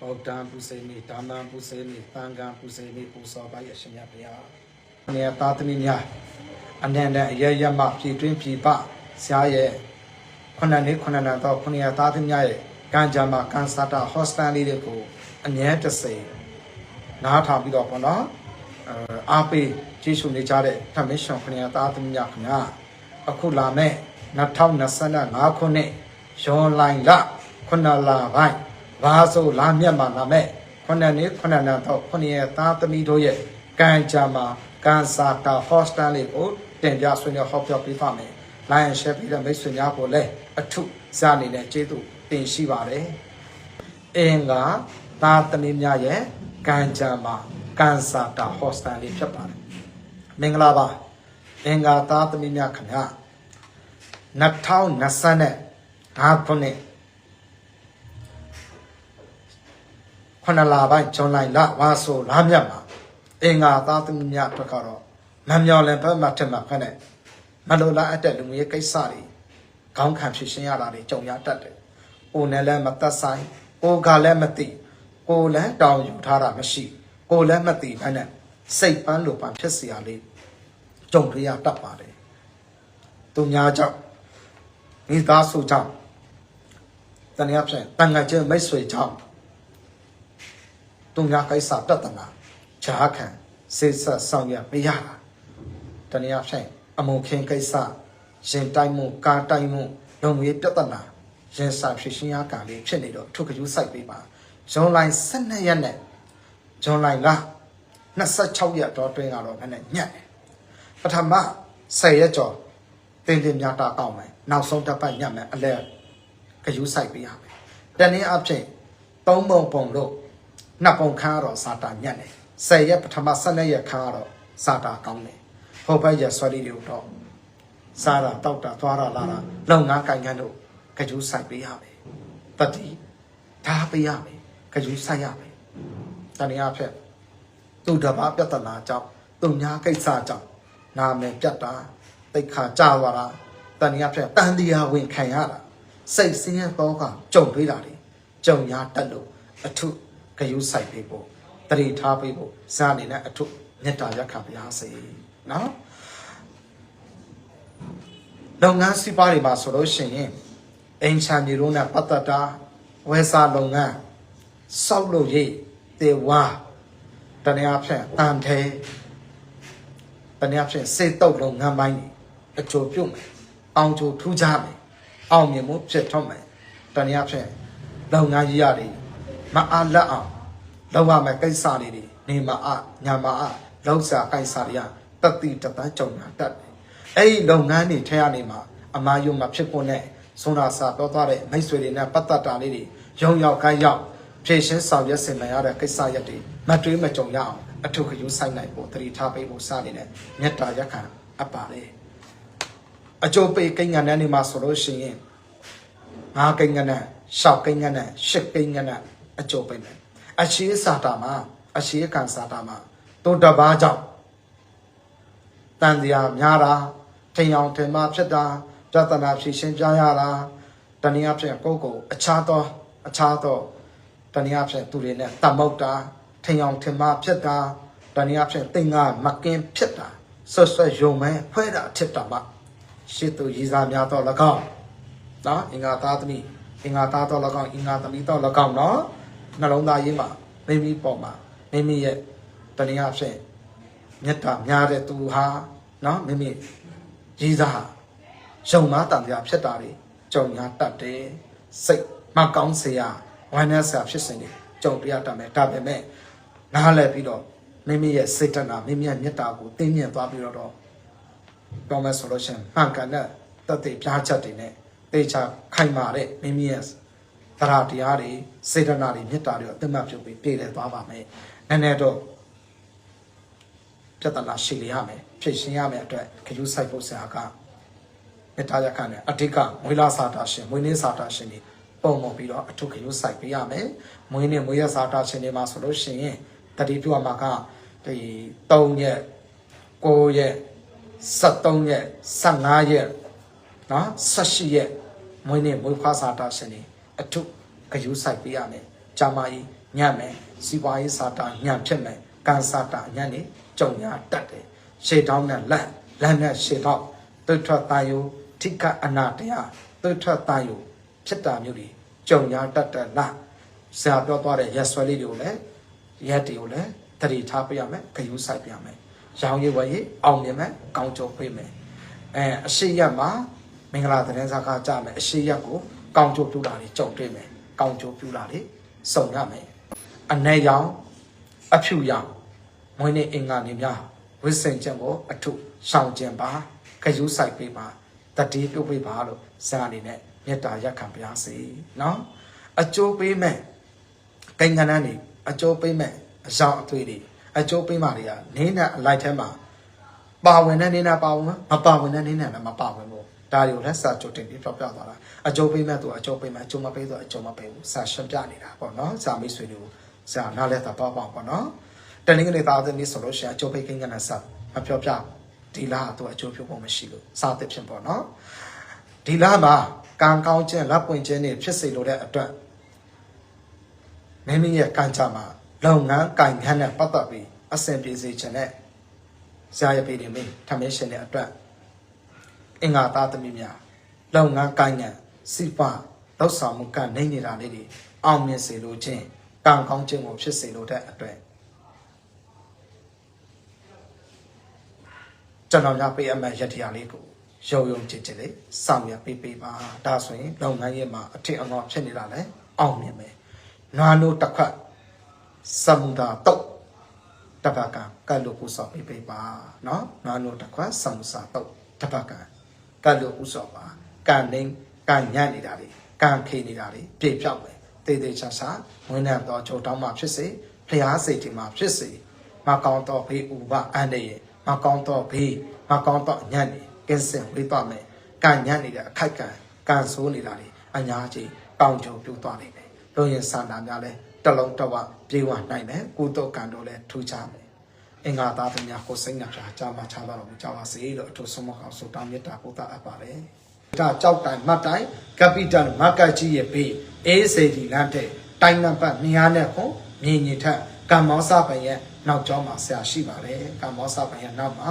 ဗုဒ္ဓံပုစေမိဓမ္မံပုစေမိသံဃံပုစေမိပူဇော်ပါရရှင်မြတ်ဗျာနေသာသမီများအနန္တအရရမပြည်တွင်းပြည်ပဆရာရဲ့ခုနှစ်နှစ်ခုနှစ်နှစ်တော့ခုနှစ်ရသားသမီးများရဲ့ကံကြမ္မာကန်စာတာဟော့စတန်လေးတွေကိုအမြဲတစေနားထောင်ပြီးတော့ပေါ့နော်အဲအားပေးကျေးဇူးနေကြတဲ့ဓမ္မရှင်ခုနှစ်ရသားသမီးများခင်ဗျာအခုလာမဲ့2025ခုနှစ်ဇွန်လခုနှစ်လပိုင်း ဘာဆိုလာမြတ်မှာလာမဲ့ခုနှစ်နှစ်ခုနှစ်နှစ်တော့ခုနှစ်ရသားသမီးတို့ရဲ့ကံကြမ္မာကန်စာတာဟော့စတန်လေးကိုတင်ပြဆွေးနွေးဟောပြောပေးပါမယ်။ Lion Share ပြီးတဲ့မိတ်ဆွေများကိုလည်းအထုစအနေနဲ့ကျေးဇူးတင်ရှိပါတယ်။အင်္ဂါသာသမီများရဲ့ကံကြမ္မာကန်စာတာဟော့စတန်လေးဖြစ်ပါတယ်။မင်္ဂလာပါ။အင်္ဂါသာသမီများခင်ဗျာ2025ခုနှစ် ခုနလာပိုင်းဇွန်လလဝါဆိုလာမြတ်မှာအင်္ဂါသားသမီးများအတွက်ကတော့မမျော်လင့်ဘက်မှထက်မှဖက်နဲ့မလိုလားအပ်တဲ့လူမျိုးကိစ္စတွေခေါင်းခံဖြစ်ရှင်းရတာတွေကြုံရတတ်တယ်။ကိုယ်နဲ့လည်းမသက်ဆိုင်ကိုယ်ကလည်းမသိကိုယ်လည်းတောင်းယူထားတာမရှိကိုယ်လည်းမသိဘဲနဲ့စိတ်ပန်းလိုပန်းဖြစ်เสียရလေးကြုံရတတ်ပါတယ်။သူများကြောင့်မိသားစုကြောင့်တနည်းအားဖြင့်တန်ငါကျမိတ်ဆွေကြောင့် သူများကိစ္စတတ်တနာဂျားခံစေဆက်ဆောင်ရမရတာတနည်းအားဖြင့်အမုံခင်းကိစ္စရင်တိုင်းမှုကားတိုင်းမှုလုံငွေပြဿနာရင်ဆိုင်ဖြစ်ရှင်းရကံလေးဖြစ်နေတော့ထုတ်ကြူးစိုက်ပေးပါဇွန်လိုင်း12ရက်နဲ့ဇွန်လိုင်းက26ရက်တော့တွင်းကတော့နည်းနည်းညက်တယ်ပထမ10ရက်ကျော်တင်းတင်းများတာကောက်မယ်နောက်ဆုံးတစ်ပတ်ညက်မယ်အလဲကြူးစိုက်ပေးရမယ်တနည်းအားဖြင့်သုံးပုံပုံလို့ နှစ်ပုံခါတော့စာတာညက်တယ်ဆယ်ရက်ပထမ၁၂ရက်ခါတော့စာတာကောင်းတယ်ဟိုဘက်ရက်ဆွဲလေးတွေတော့စားတာတောက်တာသွားတာလာတာလုံငန်းကင်ကန်တို့ကြကျူးဆိုင်ပေးရမယ်တတိဓာပေးရမယ်ကြကျူးဆိုင်ရမယ်တနည်းအားဖြင့်သူတဘာပြဿနာကြောင့်သူညာကိစ္စကြောင့်နာမည်ပြတ်တာတိတ်ခါကြသွားတာတနည်းအားဖြင့်တန်တရားဝင်ခံရတာစိတ်ဆင်းရဲတော့ကကြုံတွေ့တာတွေကြုံရတတ်လို့အထု ဂယုစိုက်ပေးဖို့တတိထားပေးဖို့ဇာအနေနဲ့အထုမေတ္တာရက်ခံပါရစေနော်လုပ်ငန်းစီးပွားတွေမှာဆိုလို့ရှိရင်အိမ်ချမ်းမျိုးနဲ့ပတ်သက်တာဝယ်စာလုပ်ငန်းစောက်လို့ရိတ်တေဝါတနည်းအားဖြင့်တန်ထဲတနည်းအားဖြင့်စေတုပ်လုပ်ငန်းပိုင်းတွေအကျိုးပြုမယ်အောင်ကျိုးထူးခြားမယ်အောင်မြင်မှုဖြစ်ထွန်းမယ်တနည်းအားဖြင့်လုပ်ငန်းကြီးရတယ် မအားလက်အောင်လောက်ရမယ်ကိစ္စလေးတွေနေမအားညာမအားလောက်စာကိစ္စတွေကတတိတပန်းကြုံတာတတ်တယ်အဲ့ဒီလုပ်ငန်းတွေထဲကနေမှအမာယုံမှာဖြစ်ပေါ်တဲ့ဆွမ်းသာစာပြောသွားတဲ့မိတ်ဆွေတွေနဲ့ပတ်သက်တာလေးတွေရုံရောက်ခိုင်းရောက်ဖြည့်ရှင်းဆောင်ရွက်ဆင်နိုင်ရတဲ့ကိစ္စရက်တွေမတွေးမကြုံရအောင်အထုခယူဆိုင်နိုင်ဖို့တတိထားပေးဖို့စနေတဲ့မေတ္တာရက်ခံအပ်ပါလေအကျိုးပေးကိန်းငံနဲ့နေမှာဆိုလို့ရှိရင်ငါးကိန်းကနရှောက်ကိန်းကနရှစ်ကိန်းကန အကျိုးပိတ်မယ်အရှိစာတာမှာအရှိကံစာတာမှာတုတ်တပားကြောင့်တန်တရားများတာထင်အောင်ထင်မှားဖြစ်တာပြဿနာဖြေရှင်းပြရတာတနည်းအားဖြင့်ကိုယ့်ကိုယ်အခြားသောအခြားသောတနည်းအားဖြင့်သူတွေနဲ့တမုတ်တာထင်အောင်ထင်မှားဖြစ်တာတနည်းအားဖြင့်သင်္ကမကင်းဖြစ်တာဆွတ်ဆွတ်ယုံမဲဖွဲတာဖြစ်တာမှရှစ်သူရည်စားများတော့၎င်းနော်အင်္ဂါသားသမီးအင်္ဂါသားတော့၎င်းအင်္ဂါသမီးတော့၎င်းနော် နှလုံးသားရေးမှာမိမိပေါ်မှာမိမိရဲ့တဏှာဖြင့်မြတ်တာများတဲ့သူဟာနော်မိမိရည်စားရုံမာတန်တရားဖြစ်တာတွေကြုံရတတ်တယ်စိတ်မကောင်းစရာဝမ်းနည်းစရာဖြစ်စဉ်တွေကြုံပြရတတ်မယ်ဒါပေမဲ့နားလည်ပြီးတော့မိမိရဲ့စေတနာမိမိရဲ့မေတ္တာကိုသိမြင်သွားပြီးတော့တော့မယ်ဆိုလို့ရှိရင်မှန်ကန်တဲ့တသက်ပြားချက်တွေနဲ့တေချာခိုင်မာတဲ့မိမိရဲ့ သရတရားတွေစေတနာတွေမေတ္တာတွေအသက်မှတ်ပြုပြီးပြည်လည်သွားပါမယ်။နည်းနည်းတော့ပြဿနာရှိလျရမယ်ဖြည့်ရှင်းရမယ်အတွက်ခရုစိုက်ဖို့ဆရာကမေတ္တာရခနဲ့အဓိကမွေးလာစာတာရှင်မွေးနေ့စာတာရှင်တွေပုံပေါ်ပြီးတော့အထုခရုစိုက်ပေးရမယ်။မွေးနေ့မွေးရစာတာရှင်တွေမှာဆိုလို့ရှိရင်တတိပြုအမှာကဒီ3ရက်9ရက်73ရက်15ရက်နော်18ရက်မွေးနေ့မွေးဖွားစာတာရှင်နေ အထုဂယူဆိုင်ပေးရမယ်ကြာမကြီးညံ့မယ်စီပွားရေးစာတာညံ့ဖြစ်မယ်ကန်စာတာညံ့နေကြုံရတတ်တယ်ရှေ့တောင်းနဲ့လက်လက်နဲ့ရှေ့တော့တွတ်ထွက်တာယုထိကအနာတရားတွတ်ထွက်တာယုဖြစ်တာမျိုးတွေကြုံရတတ်တယ်လားဆရာပြောသွားတဲ့ရက်ဆွဲလေးတွေကိုလည်းရက်တွေကိုလည်းတတိထားပြရမယ်ဂယုစိုက်ပြရမယ်ရောင်ရည်ဝယ်ရည်အောင်မြင်မယ်ကောင်းကြုံပေးမယ်အဲအရှိရက်မှာမင်္ဂလာသတင်းစကားကြမယ်အရှိရက်ကို ကောင်းကြိုးပြတာတွေကြုံတွေ့မယ်ကောင်းကြိုးပြတာတွေစုံရမယ်အ내ရောင်အဖြူရောင်မွေးနေ့အင်္ဂါနေများဝိစိန်ကျင့်ကိုအထုရှောင်ကျင်ပါခရူးဆိုင်ပေးပါတတိပြုတ်ပေးပါလို့ဇာအနေနဲ့မေတ္တာရက်ခံပါရစေနော်အကျိုးပေးမဲ့ကိန်းကဏ္ဍနေအကျိုးပေးမဲ့အကြောင်းအသွေးတွေအကျိုးပေးမှတွေကနင်းနဲ့အလိုက်ထဲမှာပါဝင်တဲ့နင်းနဲ့ပါဝင်မပါဝင်တဲ့နင်းနဲ့လည်းမပါဝင်ဘူး ဒါတွေကိုလည်းစာချုပ်တင်ပြီးပြောပြသွားတာအကျိုးပေးမဲ့သူအကျိုးပေးမဲ့အကျိုးမပေးသူအကျိုးမပေးဘူးစာရှင်းပြနေတာပေါ့နော်စာမိတ်ဆွေတွေကိုစာနားလဲတာတော့ပေါ့ပေါ့နော်တနင်္ဂနွေသားသမီးဆိုလို့ရှိရင်အကျိုးပေးကိန်းကဏ္ဍစာမပြောပြဒီလားသူအကျိုးပြုဖို့မရှိလို့စာသစ်ဖြစ်ပေါ့နော်ဒီလားမှာကံကောင်းခြင်းလက်ပွင့်ခြင်းတွေဖြစ်စေလိုတဲ့အတွက်မိမိရဲ့ကံကြမ္မာလုပ်ငန်းကံခန်းနဲ့ပတ်သက်ပြီးအဆင်ပြေစေခြင်းနဲ့ဇာယပေတွေမိထမင်းရှင်တဲ့အတွက် အင်္ဂါသားသမီးများလုပ်ငန်းကိုင်းငံစိပလောက်ဆောင်မှုကနေနေတာလေးတွေအောင်မြင်စေလိုခြင်းကံကောင်းခြင်းကိုဖြစ်စေလိုတဲ့အတွက်ကျွန်တော်ညပေးအမှတ်ရတရားလေးကိုရုံရုံချစ်ချစ်လေးစောင့်ရပေးပေးပါဒါဆိုရင်လုပ်ငန်းရေးမှာအထင်အငေါဖြစ်နေတာလဲအောင်မြင်မယ်နွားနိုးတစ်ခွက်စမုဒာတုတ်တပတ်ကံကတ်လို့ပူဆော်ပေးပေးပါเนาะနွားနိုးတစ်ခွက်စမုစာတုတ်တပတ်ကံ ကတ်လို့ပူဆော်ပါကံနေကံညံ့နေတာလေကံခေနေတာလေပြေပြောက်မယ်တေးသေးချာချာဝင်းနဲ့တော့ချုပ်တောင်းမှဖြစ်စေဖျားစိတ်ဒီမှာဖြစ်စေမကောင်းတော့ဘေးဥပအန္တရာယ်မကောင်းတော့ဘေးမကောင်းတော့ညံ့နေကင်းစင်ဝေးပါမယ်ကံညံ့နေတဲ့အခိုက်ကံကံဆိုးနေတာလေအညာကြီးကောင်းကြုံပြူသွားနိုင်တယ်လို့ရင်စာနာများလဲတလုံးတဝပြေဝနိုင်မယ်ကုသိုလ်ကံတို့လည်းထူးခြားမယ် အင်္ဂါသားသမ ्या ကိုစိတ်နှပြကြာမှချားတော်မူကြပါစေလို့အထူးဆုံးမကောင်ဆုတောင်းမေတ္တာပို့တာအပ်ပါတယ်ဒါကြောက်တိုင်မှတ်တိုင်ကပီတန်မကတ်ကြီးရဲ့ဘေးအေးစေဒီလမ်းတဲ့တိုင်နံပါတ်200နဲ့ခုမြင်ညင်ထက်ကမ္မောစပန်ရဲ့နောက်ကျောင်းမှာဆရာရှိပါတယ်ကမ္မောစပန်ရဲ့နောက်မှာ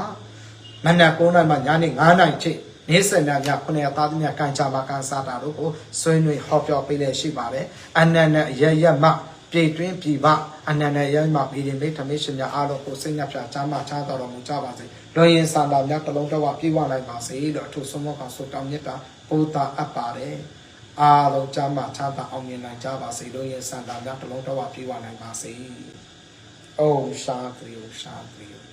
မနက်9နာရီမှညနေ9နာရီချိန်နေ့စံနာမြခုနှစ်သားသမီးကန်ချာမကန်စားတာတို့ကိုဆွေးနွေးဟောပြောပေးလေရှိပါတယ်အနန္တရရမပြေတွင်းပြည်ပ အနန္တရမဗီဒီမိထမေရှင်များအားလုံးကိုစိတ်နှပြချမ်းသာချမ်းသာတော်မူကြပါစေလွန်ရင်စံတော်များတလုံးတော့ပြေဝနိုင်ပါစေလို့အထူးဆုံးမကောင်ဆုတောင်းမြတ်တာပို့တာအပ်ပါတယ်အားလုံးချမ်းသာချမ်းသာအောင်မြင်နိုင်ကြပါစေလို့ရင်စံတော်များတလုံးတော့ပြေဝနိုင်ပါစေအိုရှာကရီရှာကရီ